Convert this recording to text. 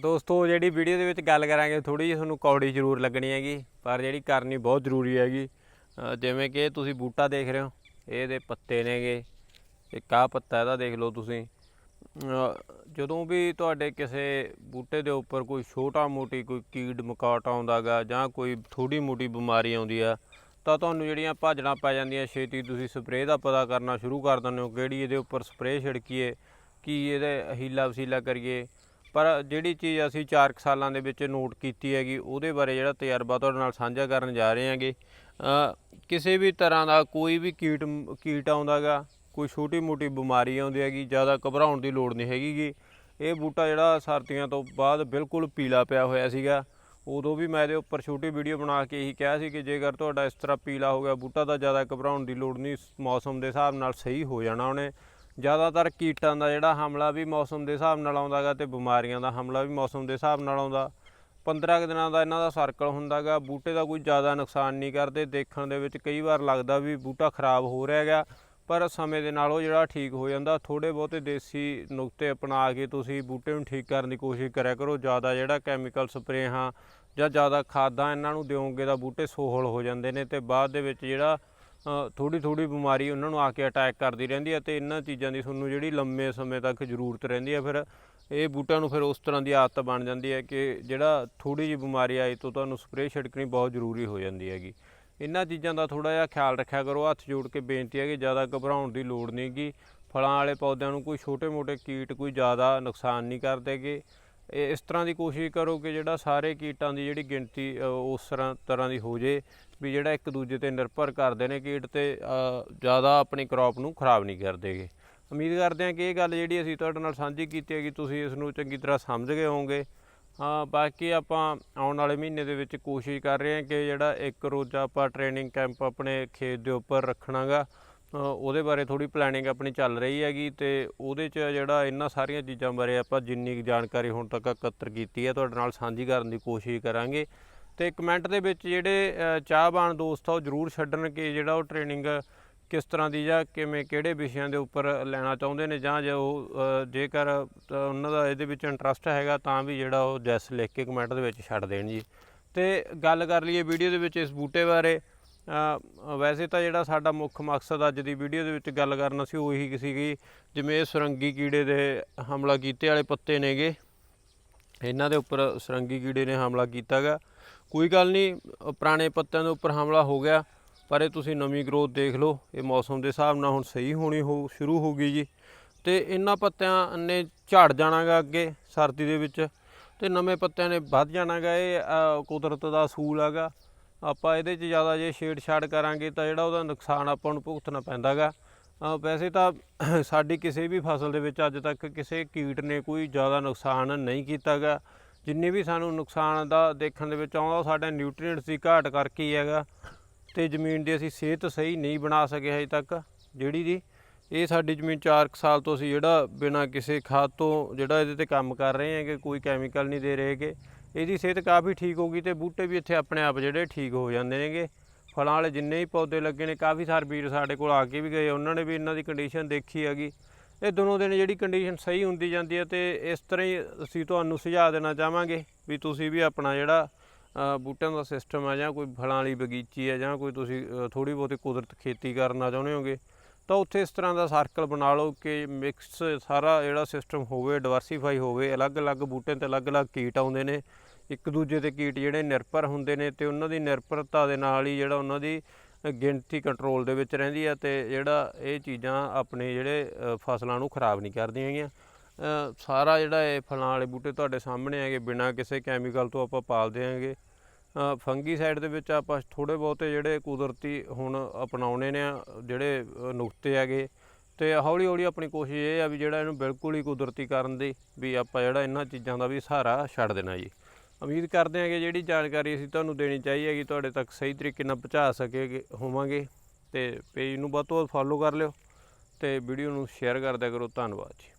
ਦੋਸਤੋ, ਜਿਹੜੀ ਵੀਡੀਓ ਦੇ ਵਿੱਚ ਗੱਲ ਕਰਾਂਗੇ ਥੋੜੀ ਜਿਹੀ ਤੁਹਾਨੂੰ ਕੌੜੀ ਜ਼ਰੂਰ ਲੱਗਣੀ ਹੈਗੀ, ਪਰ ਜਿਹੜੀ ਕਰਨੀ ਬਹੁਤ ਜ਼ਰੂਰੀ ਹੈਗੀ। ਜਿਵੇਂ ਕਿ ਇਹ ਤੁਸੀਂ ਬੂਟਾ ਦੇਖ ਰਹੇ ਹੋ ਇਹਦੇ ਪੱਤੇ ਨੇਗੇ, ਇੱਕ ਆਹ ਪੱਤਾ ਇਹਦਾ ਦੇਖ ਲਓ ਤੁਸੀਂ। ਜਦੋਂ ਵੀ ਤੁਹਾਡੇ ਕਿਸੇ ਬੂਟੇ ਦੇ ਉੱਪਰ ਕੋਈ ਛੋਟਾ ਮੋਟੀ ਕੋਈ ਕੀੜ ਮਕਾਟ ਆਉਂਦਾਗਾ ਜਾਂ ਕੋਈ ਥੋੜੀ ਮੋਟੀ ਬਿਮਾਰੀ ਆਉਂਦੀ ਆ, ਤਾਂ ਤੁਹਾਨੂੰ ਜਿਹੜੀਆਂ ਭਾਜੜਾਂ ਪੈ ਜਾਂਦੀਆਂ, ਛੇਤੀ ਤੁਸੀਂ ਸਪਰੇਅ ਦਾ ਪਤਾ ਕਰਨਾ ਸ਼ੁਰੂ ਕਰ ਦਿੰਦੇ ਹੋ, ਕਿਹੜੀ ਇਹਦੇ ਉੱਪਰ ਸਪਰੇਅ ਛਿੜਕੀਏ, ਕੀ ਇਹਦੇ ਹੀਲਾ ਵਸੀਲਾ ਕਰੀਏ। ਪਰ ਜਿਹੜੀ ਚੀਜ਼ ਅਸੀਂ 4 ਸਾਲਾਂ ਦੇ ਵਿੱਚ ਨੋਟ ਕੀਤੀ ਹੈਗੀ, ਉਹਦੇ ਬਾਰੇ ਜਿਹੜਾ ਤਜਰਬਾ ਤੁਹਾਡੇ ਨਾਲ ਸਾਂਝਾ ਕਰਨ ਜਾ ਰਹੇ ਹਾਂਗੇ ਕਿਸੇ ਵੀ ਤਰ੍ਹਾਂ ਦਾ ਕੋਈ ਵੀ ਕੀਟ ਕੀਟ ਆਉਂਦਾਗਾ, ਕੋਈ ਛੋਟੀ ਮੋਟੀ ਬਿਮਾਰੀ ਆਉਂਦੀ ਹੈਗੀ, ਜ਼ਿਆਦਾ ਘਬਰਾਉਣ ਦੀ ਲੋੜ ਨਹੀਂ ਹੈਗੀ ਗੀ। ਇਹ ਬੂਟਾ ਜਿਹੜਾ ਸਰਦੀਆਂ ਤੋਂ ਬਾਅਦ ਬਿਲਕੁਲ ਪੀਲਾ ਪਿਆ ਹੋਇਆ ਸੀਗਾ। ਉਦੋਂ ਵੀ ਮੈਂ ਇਹਦੇ ਉੱਪਰ ਛੋਟੀ ਵੀਡੀਓ ਬਣਾ ਕੇ ਇਹੀ ਕਿਹਾ ਸੀ ਕਿ ਜੇਕਰ ਤੁਹਾਡਾ ਇਸ ਤਰ੍ਹਾਂ ਪੀਲਾ ਹੋ ਗਿਆ, ਬੂਟਾ ਤਾਂ ਜ਼ਿਆਦਾ ਘਬਰਾਉਣ ਦੀ ਲੋੜ ਨਹੀਂ, ਮੌਸਮ ਦੇ ਹਿਸਾਬ ਨਾਲ ਸਹੀ ਹੋ ਜਾਣਾ ਉਹਨੇ। ਜ਼ਿਆਦਾਤਰ ਕੀਟਾਂ ਦਾ ਜਿਹੜਾ ਹਮਲਾ ਵੀ ਮੌਸਮ ਦੇ ਹਿਸਾਬ ਨਾਲ ਆਉਂਦਾਗਾ ਤੇ ਬਿਮਾਰੀਆਂ ਦਾ ਹਮਲਾ ਵੀ ਮੌਸਮ ਦੇ ਹਿਸਾਬ ਨਾਲ ਆਉਂਦਾ। 15 ਕੁ ਦਿਨਾਂ ਦਾ ਇਹਨਾਂ ਦਾ ਸਰਕਲ ਹੁੰਦਾਗਾ ਬੂਟੇ ਦਾ ਕੋਈ ਜ਼ਿਆਦਾ ਨੁਕਸਾਨ ਨਹੀਂ ਕਰਦੇ। ਦੇਖਣ ਦੇ ਵਿੱਚ ਕਈ ਵਾਰ ਲੱਗਦਾ ਵੀ ਬੂਟਾ ਖਰਾਬ ਹੋ ਰਿਹਾ ਹੈਗਾ ਪਰ ਸਮੇਂ ਦੇ ਨਾਲ ਉਹ ਜਿਹੜਾ ਠੀਕ ਹੋ ਜਾਂਦਾ। ਥੋੜੇ ਬਹੁਤੇ ਦੇਸੀ ਨੁਕਤੇ ਅਪਣਾ ਕੇ ਤੁਸੀਂ ਬੂਟੇ ਨੂੰ ਠੀਕ ਕਰਨ ਦੀ ਕੋਸ਼ਿਸ਼ ਕਰਿਆ ਕਰੋ। ਜ਼ਿਆਦਾ ਜਿਹੜਾ ਕੈਮੀਕਲ ਸਪਰੇਹਾਂ ਜਾਂ ਜ਼ਿਆਦਾ ਖਾਦਾਂ ਇਹਨਾਂ ਨੂੰ ਦਿਓਗੇ ਤਾਂ ਬੂਟੇ ਸੋਹਲ ਹੋ ਜਾਂਦੇ ਨੇ ਤੇ ਬਾਅਦ ਦੇ ਵਿੱਚ ਜਿਹੜਾ ਥੋੜੀ ਥੋੜੀ ਬਿਮਾਰੀ ਉਹਨਾਂ ਨੂੰ ਆ ਕੇ ਅਟੈਕ ਕਰਦੀ ਰਹਿੰਦੀ ਹੈ ਤੇ ਇਹਨਾਂ ਚੀਜ਼ਾਂ ਦੀ ਤੁਹਾਨੂੰ ਜਿਹੜੀ ਲੰਮੇ ਸਮੇਂ ਤੱਕ ਜ਼ਰੂਰਤ ਰਹਿੰਦੀ ਹੈ, ਫਿਰ ਇਹ ਬੂਟਿਆਂ ਨੂੰ ਫਿਰ ਉਸ ਤਰ੍ਹਾਂ ਦੀ ਆਦਤ ਬਣ ਜਾਂਦੀ ਹੈ ਕਿ ਜਿਹੜਾ ਥੋੜੀ ਜਿਹੀ ਬਿਮਾਰੀ ਆਈ ਤੋਂ ਤੁਹਾਨੂੰ ਸਪਰੇਅ ਛਿੜਕਣੀ ਬਹੁਤ ਜ਼ਰੂਰੀ ਹੋ ਜਾਂਦੀ ਹੈਗੀ। ਇਹਨਾਂ ਚੀਜ਼ਾਂ ਦਾ ਥੋੜਾ ਜਿਹਾ ਖਿਆਲ ਰੱਖਿਆ ਕਰੋ, ਹੱਥ ਜੋੜ ਕੇ ਬੇਨਤੀ ਹੈ ਕਿ ਜ਼ਿਆਦਾ ਘਬਰਾਉਣ ਦੀ ਲੋੜ ਨਹੀਂਗੀ ਫਲਾਂ ਵਾਲੇ ਪੌਦਿਆਂ ਨੂੰ ਕੋਈ ਛੋਟੇ-ਮੋਟੇ ਕੀਟ ਕੋਈ ਜ਼ਿਆਦਾ ਨੁਕਸਾਨ ਨਹੀਂ ਕਰਦੇਗੇ ਇਹ ਇਸ ਤਰ੍ਹਾਂ ਦੀ ਕੋਸ਼ਿਸ਼ ਕਰੋ ਕਿ ਜਿਹੜਾ ਸਾਰੇ ਕੀਟਾਂ ਦੀ ਜਿਹੜੀ ਗਿਣਤੀ ਉਸ ਤਰ੍ਹਾਂ ਤਰ੍ਹਾਂ ਦੀ ਹੋ ਜੇ ਵੀ ਜਿਹੜਾ ਇੱਕ ਦੂਜੇ ਤੇ ਨਿਰਭਰ ਕਰਦੇ ਨੇ ਕੀਟ ਤੇ ਜ਼ਿਆਦਾ ਆਪਣੀ ਕ੍ਰੌਪ ਨੂੰ ਖਰਾਬ ਨਹੀਂ ਕਰਦੇਗੇ ਉਮੀਦ ਕਰਦੇ ਹਾਂ ਕਿ ਇਹ ਗੱਲ ਜਿਹੜੀ ਅਸੀਂ ਤੁਹਾਡੇ ਨਾਲ ਸਾਂਝੀ ਕੀਤੀ ਹੈ ਕਿ ਤੁਸੀਂ ਇਸ ਨੂੰ ਚੰਗੀ ਤਰ੍ਹਾਂ ਸਮਝ ਗਏ ਹੋਵੋਗੇ। ਹਾਂ ਬਾਕੀ ਆਪਾਂ ਆਉਣ ਵਾਲੇ ਮਹੀਨੇ ਦੇ ਵਿੱਚ ਕੋਸ਼ਿਸ਼ ਕਰ ਰਹੇ ਹਾਂ ਕਿ ਜਿਹੜਾ ਇੱਕ ਰੋਜ਼ਾ ਆਪਾਂ ਟ੍ਰੇਨਿੰਗ ਕੈਂਪ ਆਪਣੇ ਖੇਤ ਦੇ ਉੱਪਰ ਰੱਖਣਾਗਾ। ਅ, ਉਹਦੇ ਬਾਰੇ ਥੋੜੀ ਪਲੈਨਿੰਗ ਆਪਣੀ ਚੱਲ ਰਹੀ ਹੈਗੀ ਤੇ ਉਹਦੇ 'ਚ ਜਿਹੜਾ ਇਹਨਾਂ ਸਾਰੀਆਂ ਚੀਜ਼ਾਂ ਬਾਰੇ ਆਪਾਂ ਜਿੰਨੀ ਕੁ ਜਾਣਕਾਰੀ ਹੁਣ ਤੱਕ ਇਕੱਤਰ ਕੀਤੀ ਹੈ, ਤੁਹਾਡੇ ਨਾਲ ਸਾਂਝੀ ਕਰਨ ਦੀ ਕੋਸ਼ਿਸ਼ ਕਰਾਂਗੇ। ਤੇ ਕਮੈਂਟ ਦੇ ਵਿੱਚ ਜਿਹੜੇ ਚਾਹਬਾਨ ਦੋਸਤ ਆ, ਉਹ ਜਰੂਰ ਛੱਡਣ ਕਿ ਜਿਹੜਾ ਉਹ ਟ੍ਰੇਨਿੰਗ ਕਿਸ ਤਰ੍ਹਾਂ ਦੀ ਜਾਂ ਕਿਵੇਂ, ਕਿਹੜੇ ਵਿਸ਼ਿਆਂ ਦੇ ਉੱਪਰ ਲੈਣਾ ਚਾਹੁੰਦੇ ਨੇ ਜਾਂ ਜੇ ਉਹ ਜੇਕਰ ਉਹਨਾਂ ਦਾ ਇਹਦੇ ਵਿੱਚ ਇੰਟਰਸਟ ਹੈਗਾ ਤਾਂ ਵੀ ਜਿਹੜਾ ਉਹ ਜੈਸ ਲਿਖ ਕੇ ਕਮੈਂਟ ਦੇ ਵਿੱਚ ਛੱਡ ਦੇਣ ਜੀ। ਤੇ ਗੱਲ ਕਰ ਲਈਏ ਵੀਡੀਓ ਦੇ ਵਿੱਚ ਇਸ ਬੂਟੇ ਬਾਰੇ। ਵੈਸੇ ਤਾਂ ਜਿਹੜਾ ਸਾਡਾ ਮੁੱਖ ਮਕਸਦ ਅੱਜ ਦੀ ਵੀਡੀਓ ਦੇ ਵਿੱਚ ਗੱਲ ਕਰਨਾ ਸੀ ਉਹੀ ਸੀਗੀ, ਜਿਵੇਂ ਇਹ ਸੁਰੰਗੀ ਕੀੜੇ ਦੇ ਹਮਲਾ ਕੀਤੇ ਵਾਲੇ ਪੱਤੇ ਨੇਗੇ। ਇਹਨਾਂ ਦੇ ਉੱਪਰ ਸੁਰੰਗੀ ਕੀੜੇ ਨੇ ਹਮਲਾ ਕੀਤਾਗਾ। ਕੋਈ ਗੱਲ ਨਹੀਂ, ਪੁਰਾਣੇ ਪੱਤਿਆਂ ਦੇ ਉੱਪਰ ਹਮਲਾ ਹੋ ਗਿਆ, ਪਰ ਇਹ ਤੁਸੀਂ ਨਵੀਂ ਗਰੋਥ ਦੇਖ ਲਓ, ਇਹ ਮੌਸਮ ਦੇ ਹਿਸਾਬ ਨਾਲ ਹੁਣ ਸਹੀ ਹੋਣੀ ਹੋ, ਸ਼ੁਰੂ ਹੋ ਗਈ ਜੀ। ਤੇ ਇਹਨਾਂ ਪੱਤਿਆਂ ਨੇ ਝੜ ਜਾਣਾਗਾ ਅੱਗੇ, ਸਰਦੀ ਦੇ ਵਿੱਚ। ਤੇ ਨਵੇਂ ਪੱਤਿਆਂ ਨੇ ਵੱਧ ਜਾਣਾਗਾ, ਇਹ ਕੁਦਰਤ ਦਾ ਅਸੂਲ ਹੈਗਾ ਆਪਾਂ ਇਹਦੇ 'ਚ ਜ਼ਿਆਦਾ ਜੇ ਛੇੜਛਾੜ ਕਰਾਂਗੇ ਤਾਂ ਜਿਹੜਾ ਉਹਦਾ ਨੁਕਸਾਨ ਆਪਾਂ ਨੂੰ ਭੁਗਤਣਾ ਪੈਂਦਾਗਾ। ਅ, ਵੈਸੇ ਤਾਂ ਸਾਡੀ ਕਿਸੇ ਵੀ ਫਸਲ ਦੇ ਵਿੱਚ ਅੱਜ ਤੱਕ ਕਿਸੇ ਕੀਟ ਨੇ ਕੋਈ ਜ਼ਿਆਦਾ ਨੁਕਸਾਨ ਨਹੀਂ ਕੀਤਾਗਾ। ਜਿੰਨੇ ਵੀ ਸਾਨੂੰ ਨੁਕਸਾਨ ਦਾ ਦੇਖਣ ਦੇ ਵਿੱਚ ਆਉਂਦਾ ਉਹ ਸਾਡੇ ਨਿਊਟ੍ਰੀਐਂਟਸ ਦੀ ਘਾਟ ਕਰਕੇ ਹੀ ਹੈਗਾ। ਤੇ ਜ਼ਮੀਨ ਦੀ ਅਸੀਂ ਸਿਹਤ ਸਹੀ ਨਹੀਂ ਬਣਾ ਸਕੇ ਹਜੇ ਤੱਕ। ਜਿਹੜੀ ਦੀ ਇਹ ਸਾਡੀ ਜ਼ਮੀਨ 4 ਸਾਲ ਤੋਂ ਅਸੀਂ ਜਿਹੜਾ ਬਿਨਾਂ ਕਿਸੇ ਖਾਦ ਤੋਂ ਜਿਹੜਾ ਇਹਦੇ ਤੇ ਕੰਮ ਕਰ ਰਹੇ ਹਾਂ ਕਿ ਕੋਈ ਕੈਮੀਕਲ ਨਹੀਂ ਦੇ ਰਹੇ ਕਿ ਇਹਦੀ ਸਿਹਤ ਕਾਫੀ ਠੀਕ ਹੋ ਗਈ ਤੇ ਬੂਟੇ ਵੀ ਇੱਥੇ ਆਪਣੇ ਆਪ ਜਿਹੜੇ ਠੀਕ ਹੋ ਜਾਂਦੇ ਨੇਗੇ। ਫਲਾਂ ਵਾਲੇ ਜਿੰਨੇ ਵੀ ਪੌਦੇ ਲੱਗੇ ਨੇ, ਕਾਫੀ ਸਾਰੇ ਵੀਰ ਸਾਡੇ ਕੋਲ ਆ ਕੇ ਵੀ ਗਏ, ਉਹਨਾਂ ਨੇ ਵੀ ਇਹਨਾਂ ਦੀ ਕੰਡੀਸ਼ਨ ਦੇਖੀ ਹੈਗੀ। ਇਹ ਦੋਨੋਂ ਦਿਨ ਜਿਹੜੀ ਕੰਡੀਸ਼ਨ ਸਹੀ ਹੁੰਦੀ ਜਾਂਦੀ ਹੈ ਤੇ ਇਸ ਤਰ੍ਹਾਂ ਹੀ ਅਸੀਂ ਤੁਹਾਨੂੰ ਸੁਝਾਅ ਦੇਣਾ ਚਾਹਾਂਗੇ ਵੀ ਤੁਸੀਂ ਵੀ ਆਪਣਾ ਜਿਹੜਾ ਬੂਟਿਆਂ ਦਾ ਸਿਸਟਮ ਆ ਜਾਂ ਕੋਈ ਫਲਾਂ ਵਾਲੀ ਬਗੀਚੀ ਹੈ ਜਾਂ ਕੋਈ ਤੁਸੀਂ ਥੋੜੀ ਬਹੁਤੀ ਕੁਦਰਤ ਖੇਤੀ ਕਰਨਾ ਚਾਹੁੰਦੇ ਹੋਗੇ ਤਾਂ ਉੱਥੇ ਇਸ ਤਰ੍ਹਾਂ ਦਾ ਸਰਕਲ ਬਣਾ ਲਓ ਕਿ ਮਿਕਸ ਸਾਰਾ ਜਿਹੜਾ ਸਿਸਟਮ ਹੋਵੇ ਡਿਵਰਸੀਫਾਈ ਹੋਵੇ, ਅਲੱਗ-ਅਲੱਗ ਬੂਟਿਆਂ ਤੇ ਅਲੱਗ-ਅਲੱਗ ਕੀਟ ਆਉਂਦੇ ਨੇ। ਇੱਕ ਦੂਜੇ ਤੇ ਕੀਟ ਜਿਹੜੇ ਨਿਰਭਰ ਹੁੰਦੇ ਨੇ ਤੇ ਉਹਨਾਂ ਦੀ ਨਿਰਭਰਤਾ ਦੇ ਨਾਲ ਹੀ ਜਿਹੜਾ ਉਹਨਾਂ ਦੀ ਗਿਣਤੀ ਕੰਟਰੋਲ ਦੇ ਵਿੱਚ ਰਹਿੰਦੀ ਹੈ ਤੇ ਜਿਹੜਾ ਇਹ ਚੀਜ਼ਾਂ ਆਪਣੇ ਜਿਹੜੇ ਫਸਲਾਂ ਨੂੰ ਖਰਾਬ ਨਹੀਂ ਕਰਦੀਆਂ ਹੈਗੀਆਂ। ਸਾਰਾ ਜਿਹੜਾ ਇਹ ਫਲਾਂ ਵਾਲੇ ਬੂਟੇ ਤੁਹਾਡੇ ਸਾਹਮਣੇ ਹੈਗੇ, ਬਿਨਾਂ ਕਿਸੇ ਕੈਮੀਕਲ ਤੋਂ ਆਪਾਂ ਪਾਲਦੇ ਹਾਂਗੇ। ਫੰਗੀ ਸਾਈਡ ਦੇ ਵਿੱਚ ਆਪਾਂ ਥੋੜੇ ਬਹੁਤੇ ਜਿਹੜੇ ਕੁਦਰਤੀ ਹੁਣ ਅਪਣਾਉਣੇ ਨੇ ਜਿਹੜੇ ਨੁਕਤੇ ਹੈਗੇ। ਤੇ ਹੌਲੀ ਹੌਲੀ ਆਪਣੀ ਕੋਸ਼ਿਸ਼ ਇਹ ਆ ਵੀ ਜਿਹੜਾ ਇਹਨੂੰ ਬਿਲਕੁਲ ਹੀ ਕੁਦਰਤੀ ਕਰਨ ਦੀ, ਵੀ ਆਪਾਂ ਜਿਹੜਾ ਇਹਨਾਂ ਚੀਜ਼ਾਂ ਦਾ ਵੀ ਸਹਾਰਾ ਛੱਡ ਦੇਣਾ ਜੀ। ਉਮੀਦ ਕਰਦੇ ਹਾਂ ਕਿ ਜਿਹੜੀ ਜਾਣਕਾਰੀ ਅਸੀਂ ਤੁਹਾਨੂੰ ਦੇਣੀ ਚਾਹੀ ਹੈਗੀ, ਤੁਹਾਡੇ ਤੱਕ ਸਹੀ ਤਰੀਕੇ ਨਾਲ ਪਹੁੰਚਾ ਸਕੇ ਹੋਵਾਂਗੇ। ਤੇ ਪੇਜ ਨੂੰ ਵੱਧ ਤੋਂ ਵੱਧ ਫੋਲੋ ਕਰ ਲਿਓ ਤੇ ਵੀਡੀਓ ਨੂੰ ਸ਼ੇਅਰ ਕਰਦਿਆ ਕਰੋ। ਧੰਨਵਾਦ ਜੀ।